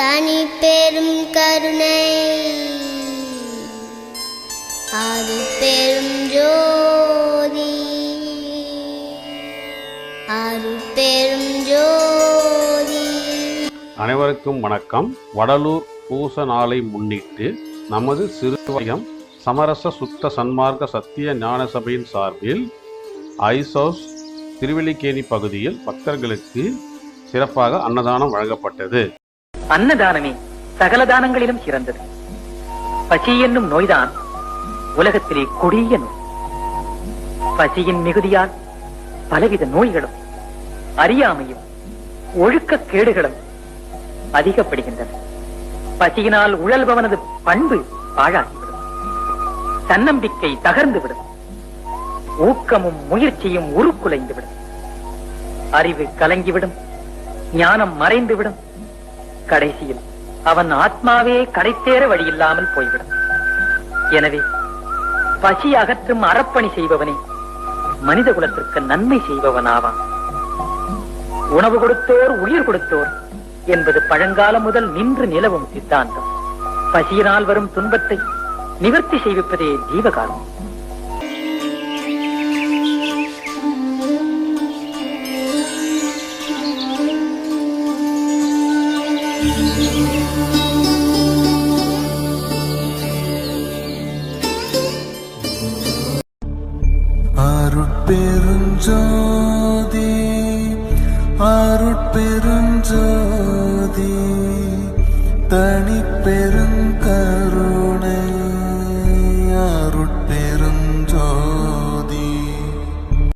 தனி பெரும் கருணை. அது பெரும் ஜோதி. அது பெரும் ஜோதி. அனைவருக்கும் வணக்கம். வடலூர் பூச நாளை முன்னிட்டு நமது சிறுவயம் சமரச சுத்த சன்மார்க்க சத்திய ஞான சபையின் சார்பில் ஐசோஸ் திருவல்லிக்கேணி பகுதியில் பக்தர்களுக்கு சிறப்பாக அன்னதானம் வழங்கப்பட்டது. அன்னதானமே சகல தானங்களிலும் சிறந்தது. பசி என்னும் நோய்தான் உலகத்திலே கொடிய நோய். பசியின் மிகுதியால் பலவித நோய்களும் அறியாமையும் ஒழுக்கக் கேடுகளும் அதிகப்படுகின்றன. பசியினால் உழல்பவனது பண்பு பாழாகிவிடும். தன்னம்பிக்கை தகர்ந்துவிடும். ஊக்கமும் முயற்சியும் உருக்குலைந்துவிடும். அறிவு கலங்கிவிடும். ஞானம் மறைந்துவிடும். கடைசியில் அவன் ஆத்மாவே கடைத்தேற வழியில்லாமல் போய்விடும். எனவே பசி அகற்றும் அறப்பணி செய்பவனே மனித குலத்திற்கு நன்மை செய்பவனாவான். உணவு கொடுத்தோர் உயிர் கொடுத்தோர் என்பது பழங்காலம் முதல் நின்று நிலவும் சித்தாந்தம். பசியினால் வரும் துன்பத்தை நிவர்த்தி செய்விப்பதே ஜீவகாலம். அருட்பெருஞ்சோதி அருட்பெருஞ்சோதி தனிப்பெருங்கரோ